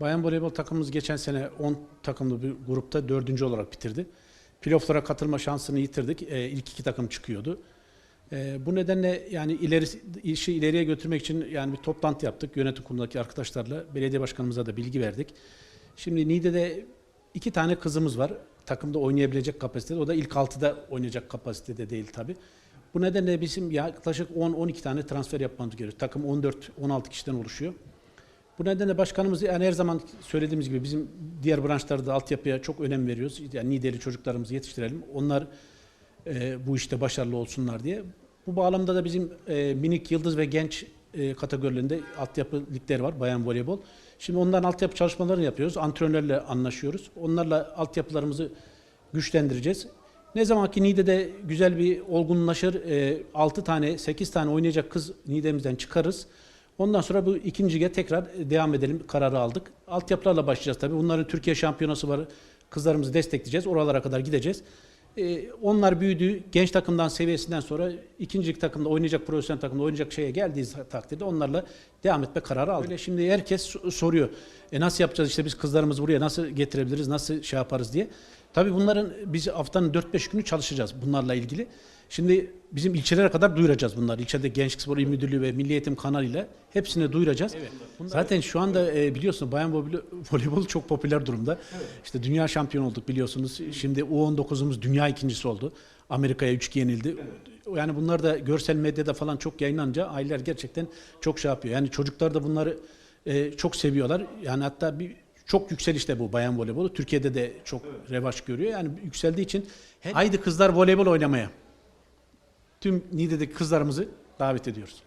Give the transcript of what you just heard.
Bayan voleybol takımımız geçen sene 10 takımlı bir grupta dördüncü olarak bitirdi. Playoff'lara katılma şansını yitirdik. Ee, ilk iki takım çıkıyordu. Ee, bu nedenle yani ileri işi ileriye götürmek için yani bir toplantı yaptık yönetim kurulundaki arkadaşlarla. Belediye başkanımıza da bilgi verdik. Şimdi Niğde'de iki tane kızımız var. Takımda oynayabilecek kapasitede. O da ilk altıda oynayacak kapasitede değil tabii. Bu nedenle bizim yaklaşık 10-12 tane transfer yapmamız gerekiyor. Takım 14-16 kişiden oluşuyor. Bu nedenle başkanımız yani her zaman söylediğimiz gibi bizim diğer branşlarda altyapıya çok önem veriyoruz. Yani Niğdeli çocuklarımızı yetiştirelim. Onlar e, bu işte başarılı olsunlar diye. Bu bağlamda da bizim e, minik, yıldız ve genç e, kategorilerinde altyapı ligleri var, bayan voleybol. Şimdi onların altyapı çalışmalarını yapıyoruz. Antrenörlerle anlaşıyoruz. Onlarla altyapılarımızı güçlendireceğiz. Ne zaman ki Niğde'de güzel bir olgunlaşır, e, 6 tane, 8 tane oynayacak kız Niğde'mizden çıkarız. Ondan sonra bu ikinci lige tekrar devam edelim kararı aldık. Altyapılarla başlayacağız tabii. Bunların Türkiye şampiyonası var. Kızlarımızı destekleyeceğiz. Oralara kadar gideceğiz. Ee, onlar büyüdü. Genç takımdan seviyesinden sonra ikinci takımda oynayacak, profesyonel takımda oynayacak şeye geldiği takdirde onlarla devam etme kararı aldık. Öyle şimdi herkes so- soruyor. E nasıl yapacağız işte biz kızlarımızı buraya nasıl getirebiliriz, nasıl şey yaparız diye. Tabii bunların biz haftanın 4-5 günü çalışacağız bunlarla ilgili. Şimdi bizim ilçelere kadar duyuracağız bunları. İlçede Gençlik Spor İl Müdürlüğü ve Milli Eğitim kanalıyla hepsine duyuracağız. Zaten şu anda e, biliyorsunuz bayan voleybol- voleybol çok popüler durumda. İşte dünya şampiyon olduk biliyorsunuz. Şimdi U19'umuz dünya ikincisi oldu. Amerika'ya 3-2 yenildi. Yani bunlar da görsel medyada falan çok yayınlanınca aileler gerçekten çok şey yapıyor. Yani çocuklar da bunları e, çok seviyorlar. Yani hatta bir çok yükselişte bu bayan voleybolu. Türkiye'de de çok revaç görüyor. Yani yükseldiği için haydi kızlar voleybol oynamaya. Tüm Niğde'deki kızlarımızı davet ediyoruz.